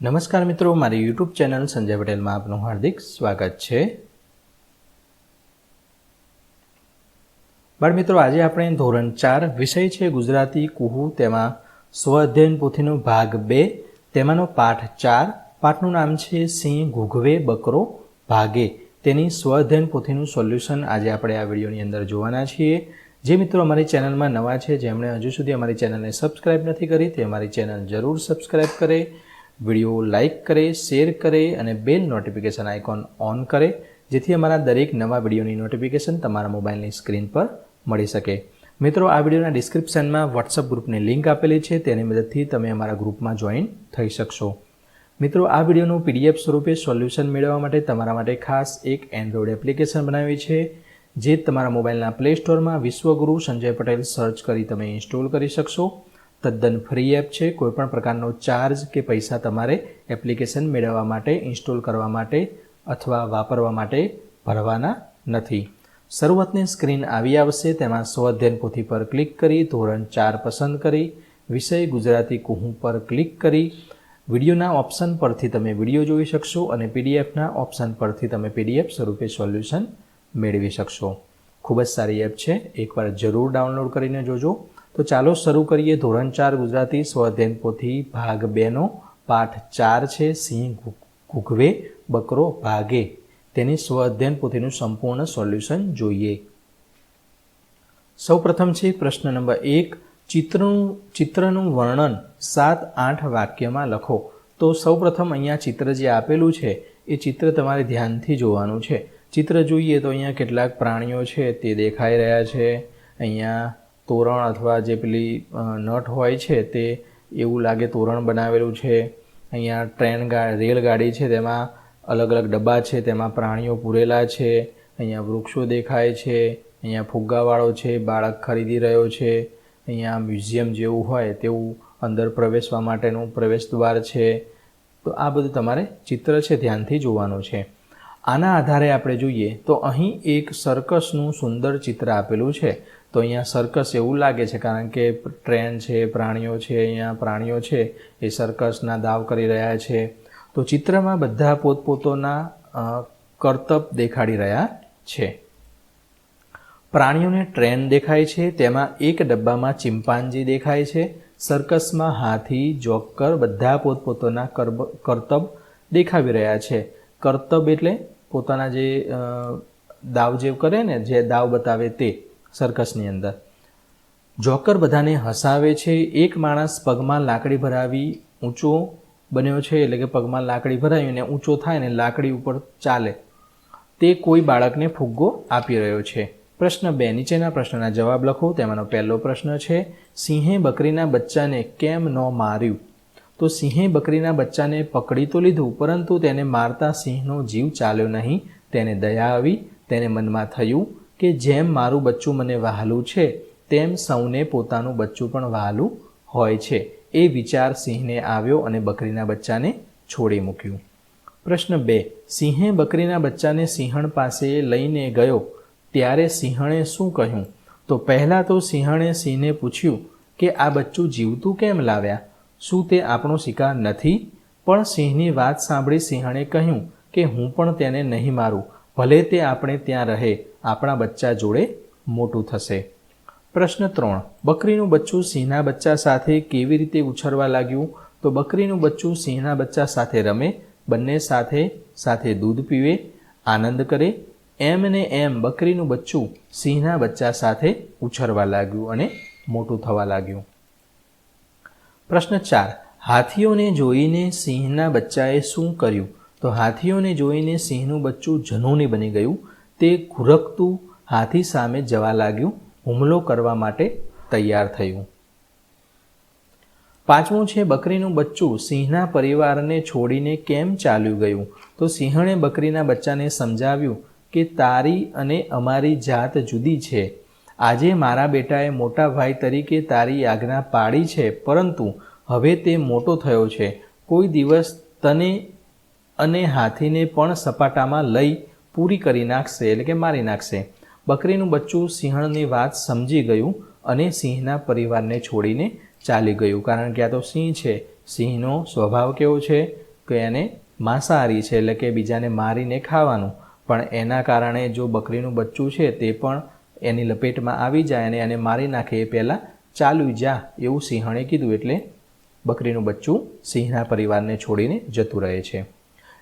નમસ્કાર મિત્રો, મારી યુટ્યુબ ચેનલ સંજય પટેલમાં આપનું હાર્દિક સ્વાગત છે. બાળ મિત્રો, આજે આપણે ધોરણ ચાર વિષય છે ગુજરાતી કુહુ. તેમાં સ્વ અધ્યયન પોથીનો ભાગ બે, તેમાંનો પાઠ ચાર. પાઠનું નામ છે સિંહ ઘૂઘવે બકરો ભાગે. તેની સ્વ અધ્યયન પોથીનું સોલ્યુશન આજે આપણે આ વિડીયોની અંદર જોવાના છીએ. જે મિત્રો અમારી ચેનલમાં નવા છે, જેમણે હજુ સુધી અમારી ચેનલને સબસ્ક્રાઇબ નથી કરી, તે અમારી ચેનલ જરૂર સબસ્ક્રાઇબ કરે. વીડિયો લાઇક કરે, શેર કરે અને બેલ નોટિફિકેશન આઇકોન ઓન કરે, જેથી અમારા દરેક નવા વિડીયોની નોટિફિકેશન તમારા મોબાઈલની સ્ક્રીન પર મળી શકે. મિત્રો, આ વિડીયોના ડિસ્ક્રિપ્શનમાં વોટ્સઅપ ગ્રુપની લિંક આપેલી છે, તેની મદદથી તમે અમારા ગ્રુપમાં જોઈન થઈ શકશો. મિત્રો, આ વિડીયોનું પીડીએફ સ્વરૂપે સોલ્યુશન મેળવવા માટે તમારા માટે ખાસ એક એન્ડ્રોઈડ એપ્લિકેશન બનાવી છે, જે તમારા મોબાઈલના પ્લે સ્ટોરમાં વિશ્વગુરુ સંજય પટેલ સર્ચ કરી તમે ઇન્સ્ટોલ કરી શકશો. તદ્દન ફ્રી એપ છે, કોઈપણ પ્રકારનો ચાર્જ કે પૈસા તમારે એપ્લિકેશન મેળવવા માટે ઇન્સ્ટોલ કરવા માટે અથવા વાપરવા માટે ભરવાના નથી. શરૂઆતની સ્ક્રીન આવી આવશે, તેમાં સ્વઅધ્યયન પોથી પર ક્લિક કરી, ધોરણ ચાર પસંદ કરી, વિષય ગુજરાતી કુહું પર ક્લિક કરી, વિડીયોના ઓપ્શન પરથી તમે વીડિયો જોઈ શકશો અને પીડીએફના ઓપ્શન પરથી તમે પીડીએફ સ્વરૂપે સોલ્યુશન મેળવી શકશો. ખૂબ જ સારી એપ છે, એકવાર જરૂર ડાઉનલોડ કરીને જોજો. તો ચાલો શરૂ કરીએ ધોરણ ચાર ગુજરાતી સ્વઅધ્યયન પોથી ભાગ બેનો. પાઠ ચાર છે, સિંહ ઘૂઘવે બકરો ભાગે. તેની સ્વઅધ્યયન પોથીનું સંપૂર્ણ સોલ્યુશન જોઈએ. સૌપ્રથમ છે પ્રશ્ન નંબર એક. ચિત્રનું ચિત્રનું વર્ણન સાત આઠ વાક્યમાં લખો. તો સૌપ્રથમ અહીંયા ચિત્ર જે આપેલું છે, એ ચિત્ર તમારે ધ્યાનથી જોવાનું છે. ચિત્ર જોઈએ તો અહીંયા કેટલાક પ્રાણીઓ છે, તે દેખાઈ રહ્યા છે. અહીંયા તોરણ અથવા જે પેલી નટ હોય છે તે એવું લાગે તોરણ બનાવેલું છે. અહીંયા ટ્રેન રેલગાડી છે તેમાં અલગ અલગ ડબ્બા છે, તેમાં પ્રાણીઓ પૂરેલા છે, અહીંયા વૃક્ષો દેખાય છે, અહીંયા ફુગ્ગાવાળો છે, બાળક ખરીદી રહ્યો છે, અહીંયા મ્યુઝિયમ જેવું હોય તેવું અંદર પ્રવેશવા માટેનું પ્રવેશ દ્વાર છે. તો આ બધું તમારે ચિત્ર છે ધ્યાનથી જોવાનું છે. આના આધારે આપણે જોઈએ તો અહીં એક સર્કસનું સુંદર ચિત્ર આપેલું છે. તો અહીંયા સર્કસ એવું લાગે છે, કારણ કે ટ્રેન છે, પ્રાણીઓ છે, અહીંયા પ્રાણીઓ છે, એ સર્કસના દાવ કરી રહ્યા છે. તો ચિત્રમાં બધા પોતપોતાના કર્તબ દેખાડી રહ્યા છે. પ્રાણીઓને ટ્રેન દેખાય છે, તેમાં એક ડબ્બામાં ચિમ્પાન્જી દેખાય છે સર્કસમાં હાથી જોકર બધા પોતપોતાના કરતબ દેખાવી રહ્યા છે. કર્તબ એટલે પોતાના જે દાવ જે કરે ને, જે દાવ બતાવે તે. સર્કસની અંદર. જોકર બધાને હસાવે છે, એક માણસ પગમાં લાકડી ભરાવી ઊંચો બન્યો છે, એટલે કે પગમાં લાકડી ભરાવી અને ઊંચો થાય ને લાકડી ઉપર ચાલે. તે કોઈ બાળકને ફુગ્ગો આપી રહ્યો છે. પ્રશ્ન બે, નીચેના પ્રશ્નના જવાબ લખો. તેમાંનો પહેલો પ્રશ્ન છે, સિંહે બકરીના બચ્ચાને કેમ ન માર્યું? તો સિંહે બકરીના બચ્ચાને પકડી તો લીધું, પરંતુ તેને મારતા સિંહનો જીવ ચાલ્યો નહીં. તેને દયા આવી, તેને મનમાં થયું કે જેમ મારું બચ્ચું મને વહાલું છે, તેમ સૌને પોતાનું બચ્ચું પણ વહાલું હોય છે. એ વિચાર સિંહને આવ્યો અને બકરીના બચ્ચાને છોડી મૂક્યું. પ્રશ્ન બે. સિંહે બકરીના બચ્ચાને સિંહણ પાસે લઈને ગયો. ત્યારે સિંહણે શું કહ્યું? તો પહેલાં તો સિંહણે સિંહને પૂછ્યું કે, આ બચ્ચું જીવતું કેમ લાવ્યા? શું તે આપણો શિકાર નથી? પણ સિંહની વાત સાંભળી સિંહણે કહ્યું કે, હું પણ તેને નહીં મારું. ભલે તે આપણે ત્યાં રહે, આપણા બચ્ચા જોડે મોટું થશે. પ્રશ્ન ત્રણ, બકરીનું બચ્ચું સિંહના બચ્ચા સાથે કેવી રીતે ઉછરવા લાગ્યું? તો બકરીનું બચ્ચું સિંહના બચ્ચા સાથે રમે, બંને સાથે સાથે દૂધ પીવે, આનંદ કરે. એમ ને એમ બકરીનું બચ્ચું સિંહના બચ્ચા સાથે ઉછરવા લાગ્યું અને મોટું થવા લાગ્યું. પ્રશ્ન ચાર, હાથીઓને જોઈને સિંહના બચ્ચાએ શું કર્યું? તો હાથીઓને જોઈને સિંહનું બચ્ચું જનૂની બની ગયું. તે ઘુરકતું હાથી સામે જવા લાગ્યું. હુમલો કરવા માટે તૈયાર થયું. પાંચમું છે, બકરીનું બચ્ચું સિંહના પરિવારને છોડીને કેમ ચાલ્યું ગયું? તો સિંહણે બકરીના બચ્ચાને સમજાવ્યું કે તારી અને અમારી જાત જુદી છે. આજે મારા બેટાએ મોટા ભાઈ તરીકે તારી આજ્ઞા પાડી છે, પરંતુ હવે તે મોટો થયો છે. કોઈ દિવસ તને અને હાથીને પણ સપાટામાં લઈ પૂરી કરી નાખશે, એટલે કે મારી નાખશે. બકરીનું બચ્ચું સિંહણની વાત સમજી ગયું અને સિંહના પરિવારને છોડીને ચાલી ગયું. કારણ કે આ તો સિંહ છે. સિંહનો સ્વભાવ કેવો છે કે એને માંસાહારી છે, એટલે કે બીજાને મારીને ખાવાનું. પણ એના કારણે જો બકરીનું બચ્ચું છે તે પણ એની લપેટમાં આવી જાય અને એને મારી નાખે એ પહેલાં ચાલુ જા એવું સિંહણે કીધું. એટલે બકરીનું બચ્ચું સિંહના પરિવારને છોડીને જતું રહે છે.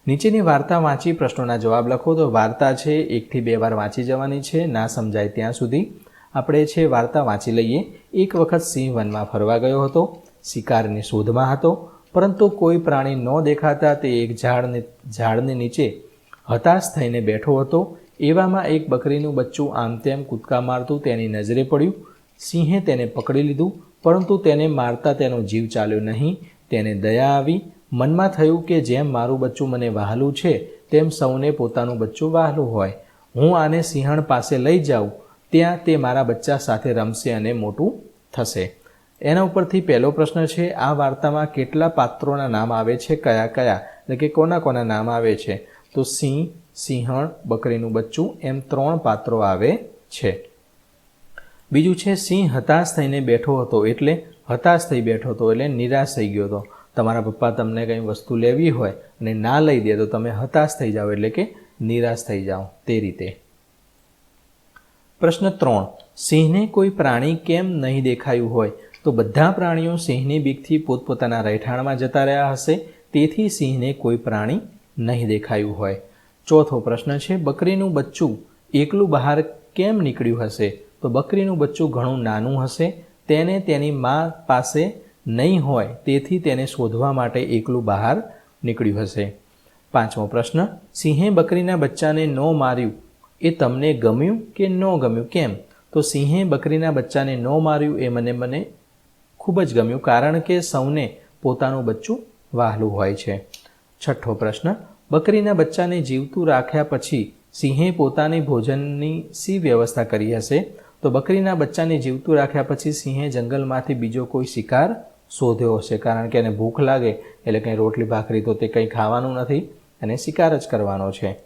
નીચેની વાર્તા વાંચી પ્રશ્નોના જવાબ લખો તો વાર્તા છે, એકથી બે વાર વાંચી જવાની છે, ના સમજાય ત્યાં સુધી. આપણે છે, વાર્તા વાંચી લઈએ. એક વખત સિંહ વનમાં ફરવા ગયો હતો. શિકારની શોધમાં હતો. પરંતુ કોઈ પ્રાણી ન દેખાતા તે એક ઝાડને, ઝાડની નીચે હતાશ થઈને બેઠો હતો. એવામાં એક બકરીનું બચ્ચું આમ તેમ કૂદકા મારતું તેની નજરે પડ્યું. સિંહે તેને પકડી લીધું, પરંતુ તેને મારતા તેનો જીવ ચાલ્યો નહીં. તેને દયા આવી મનમાં થયું કે જેમ મારું બચ્ચું મને વહાલું છે, તેમ સૌને પોતાનું બચ્ચું વહાલું હોય. હું આને સિંહણ પાસે લઈ જાઉં, ત્યાં તે મારા બચ્ચા સાથે રમશે અને મોટું થશે. એના ઉપરથી પહેલો પ્રશ્ન છે, આ વાર્તામાં કેટલા પાત્રોના નામ આવે છે, કયા કયા? એટલે કે કોના કોના નામ આવે છે? તો સિંહ, સિંહણ, બકરીનું બચ્ચું, એમ ત્રણ પાત્રો આવે છે. બીજું છે, સિંહ હતાશ થઈને બેઠો હતો એટલે, હતાશ થઈ બેઠો હતો એટલે નિરાશ થઈ ગયો હતો. તમારા પપ્પા તમને કંઈ વસ્તુ લેવી હોય અને ના લઈ દે તો તમે હતાશ થઈ જાઓ, એટલે કે નિરાશ થઈ જાઓ તે રીતે. પ્રશ્ન ત્રણ, સિંહને કોઈ પ્રાણી કેમ નહીં દેખાયું હોય? તો બધા પ્રાણીઓ સિંહની બીકથી પોતપોતાના રહેઠાણમાં જતા રહ્યા હશે, તેથી સિંહને કોઈ પ્રાણી નહીં દેખાયું હોય. ચોથો પ્રશ્ન છે, બકરીનું બચ્ચું એકલું બહાર કેમ નીકળ્યું હશે? તો બકરીનું બચ્ચું ઘણું નાનું હશે, તેને તેની મા પાસે નહીં હોય તેથી તેને શોધવા માટે એકલું બહાર નીકળ્યું હશે. પાંચમો પ્રશ્ન, સિંહે બકરીના બચ્ચાને ન માર્યું. એ તમને ગમ્યું કે ન ગમ્યું? કેમ? તો સિંહે બકરીના બચ્ચાને ન માર્યું એ મને મને ખૂબ જ ગમ્યું, કારણ કે સૌને પોતાનું બચ્ચું વહાલું હોય છે. છઠ્ઠો પ્રશ્ન, બકરીના બચ્ચાને જીવતું રાખ્યા પછી સિંહે પોતાની ભોજનની સી વ્યવસ્થા કરી હશે? તો બકરીના બચ્ચાને જીવતું રાખ્યા પછી સિંહે જંગલમાંથી બીજો કોઈ શિકાર શોધ્યો હશે. કારણ કે એને ભૂખ લાગે, એટલે કંઈ રોટલી, ભાખરી તો તે કંઈ ખાવાનું નથી અને શિકાર જ કરવાનો છે.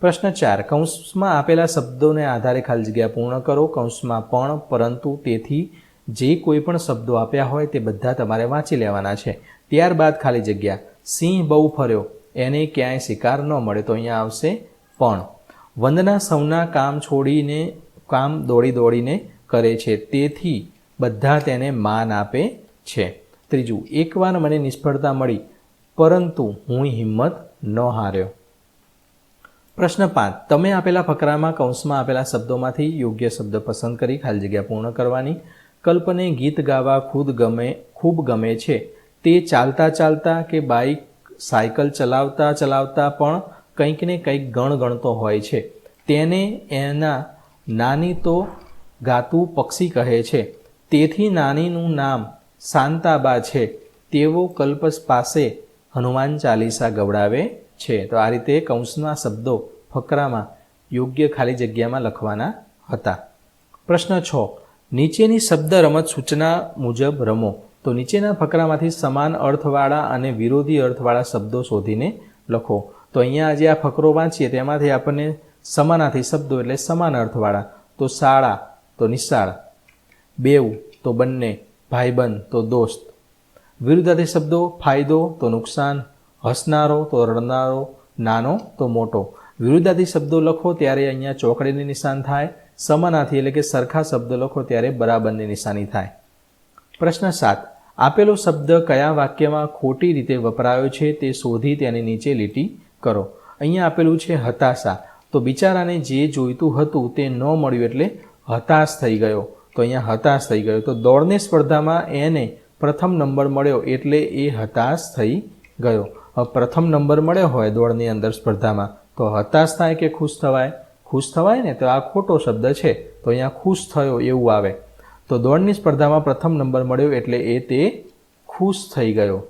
પ્રશ્ન ચાર, કૌંસમાં આપેલા શબ્દોને આધારે ખાલી જગ્યા પૂર્ણ કરો. કૌંસમાં પણ, પરંતુ તેથી જે કોઈ પણ શબ્દો આપ્યા હોય તે બધા તમારે વાંચી લેવાના છે. ત્યારબાદ ખાલી જગ્યા. સિંહ બહુ ફર્યો. એને ક્યાંય શિકાર ન મળે તો અહીંયા આવશે પણ. વંદના સૌના કામ છોડીને, કામ દોડી દોડીને કરે છે. તેથી બધા તેને માન આપે છે. ત્રીજું એકવાર મને નિષ્ફળતા મળી, પરંતુ હું હિંમત ન હાર્યો. પ્રશ્ન પાંચ, તમે આપેલા ફકરામાં, કૌંસમાં આપેલા શબ્દોમાંથી યોગ્ય શબ્દ પસંદ કરી, ખાલી જગ્યા પૂર્ણ કરવાની? કલ્પને ગીત ગાવા ખુદ ગમે, ખૂબ ગમે છે. તે ચાલતા ચાલતા કે બાઇક, સાયકલ ચલાવતા ચલાવતા પણ કંઈક ને કંઈક ગણ ગણતો હોય છે. તેને એના નાની તો ગાતું પક્ષી કહે છે. તેથી નાનીનું નામ શાંતાબા છે તેવો કલ્પસ પાસે હનુમાન ચાલીસા ગવડાવે છે. તો આ રીતે કૌંસના શબ્દો ફકરામાં યોગ્ય ખાલી જગ્યામાં લખવાના હતા. પ્રશ્ન છ, નીચેની શબ્દ રમત સૂચના મુજબ રમો. તો નીચેના ફકરામાંથી સમાન અર્થવાળા અને વિરોધી અર્થવાળા શબ્દો શોધીને લખો. તો અહીંયા જે આ ફકરો વાંચીએ, તેમાંથી આપણને સમાનાથી શબ્દો એટલે સમાન અર્થવાળા. તો શાળા તો નિશાળ બેવ તો બંને. ભાઈબંધ તો દોસ્ત. વિરુદ્ધાર્થી શબ્દો, ફાયદો તો નુકસાન, હસનારો તો રડનારો, નાનો તો મોટો. વિરુદ્ધાથી શબ્દો લખો ત્યારે અહીંયા ચોકડીની નિશાન થાય સમાનાથી એટલે કે સરખા શબ્દ લખો ત્યારે બરાબરની નિશાની થાય. પ્રશ્ન સાત. આપેલો શબ્દ કયા વાક્યમાં ખોટી રીતે વપરાયો છે તે શોધી તેની નીચે લીટી કરો. અહીંયા આપેલું છે હતાશા. તો બિચારાને જે જોઈતું હતું તે ન મળ્યું એટલે હતાશ થઈ ગયો. તો અહીંયા હતાશ થઈ ગયો. તો દોડની સ્પર્ધામાં એને પ્રથમ નંબર મળ્યો એટલે એ હતાશ થઈ ગયો. હવે પ્રથમ નંબર મળ્યો હોય દોડની અંદર સ્પર્ધામાં, તો હતાશ થાય કે ખુશ થવાય? ખુશ થવાય ને? તો આ ખોટો શબ્દ છે. તો અહીંયા ખુશ થયો એવું આવે. તો દોડની સ્પર્ધામાં પ્રથમ નંબર મળ્યો એટલે એ તે ખુશ થઈ ગયો.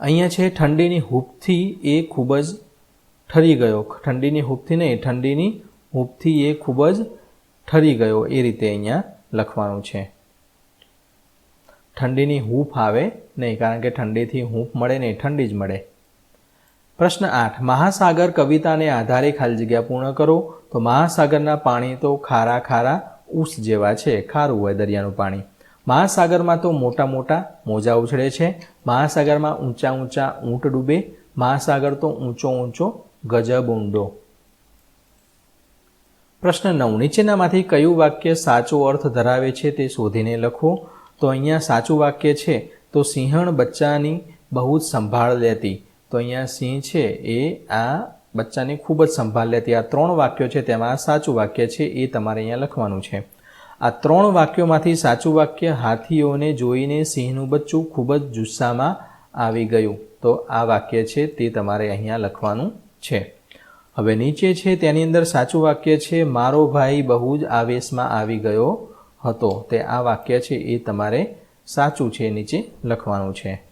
અહીંયા છે ઠંડીની હૂપથી એ ખૂબ જ ઠરી ગયો. ઠંડીની હૂપથી નહીં, ઠંડીની હૂપથી એ ખૂબ જ ઠરી ગયો એ રીતે અહીંયા લખવાનું છે. ઠંડીની હૂંફ આવે નહીં, કારણ કે ઠંડીથી હૂંફ મળે નહીં, ઠંડી જ મળે. પ્રશ્ન આઠ, મહાસાગર કવિતાને આધારે ખાલી જગ્યા પૂર્ણ કરો. તો મહાસાગરના પાણી તો ખારા ખારા ઉસ જેવા છે, ખારું હોય દરિયાનું પાણી. મહાસાગરમાં તો મોટા મોટા મોજા ઉછળે છે. મહાસાગરમાં ઊંચા ઊંચા ઊંટ ડૂબે. મહાસાગર તો ઊંચો ઊંચો ગજબ ઊંડો. પ્રશ્ન નવ. નીચેનામાંથી કયું વાક્ય સાચો અર્થ ધરાવે છે તે શોધીને લખો. તો અહીંયા સાચું વાક્ય છે, તો સિંહણ બચ્ચાની બહુ જ સંભાળ લેતી. તો અહીંયા સિંહ છે, એ આ બચ્ચાની ખૂબ જ સંભાળ લેતી. આ ત્રણ વાક્યો છે, તેમાં સાચું વાક્ય છે, એ તમારે અહીંયા લખવાનું છે. આ ત્રણ વાક્યોમાંથી સાચું વાક્ય હાથીઓને જોઈને સિંહનું બચ્ચું ખૂબ જ જુસ્સામાં આવી ગયું. તો આ વાક્ય છે, તે તમારે અહીંયા લખવાનું છે. હવે નીચે છે, તેની અંદર સાચું વાક્ય છે, મારો ભાઈ બહુ જ આવેશમાં આવી ગયો હતો. તે આ વાક્ય છે, એ તમારે સાચું છે, નીચે લખવાનું છે.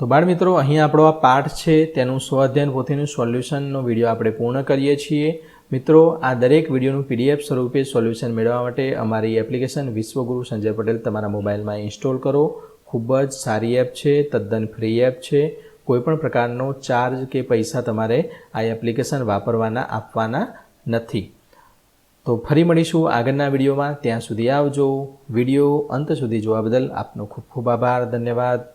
તો બાળમિત્રો અહીં આપણો આ પાઠ છે, તેનું સ્વઅધ્યયન પોથીનું સોલ્યુશનનો વીડિયો આપણે પૂર્ણ કરીએ છીએ. મિત્રો, આ દરેક વિડીયોનું પીડીએફ સ્વરૂપે સોલ્યુશન મેળવવા માટે અમારી એપ્લિકેશન વિશ્વગુરુ સંજય પટેલ તમારા મોબાઈલમાં ઇન્સ્ટોલ કરો. ખૂબ જ સારી એપ છે, તદ્દન ફ્રી એપ છે. કોઈપણ પ્રકારનો ચાર્જ કે પૈસા તમારે આ એપ્લિકેશન વાપરવાના, આપવાના નથી. તો ફરી મળીશું આગળના વિડીયોમાં. ત્યાં સુધી આવજો. વીડિયો અંત સુધી જોવા બદલ આપનો ખૂબ ખૂબ આભાર. ધન્યવાદ.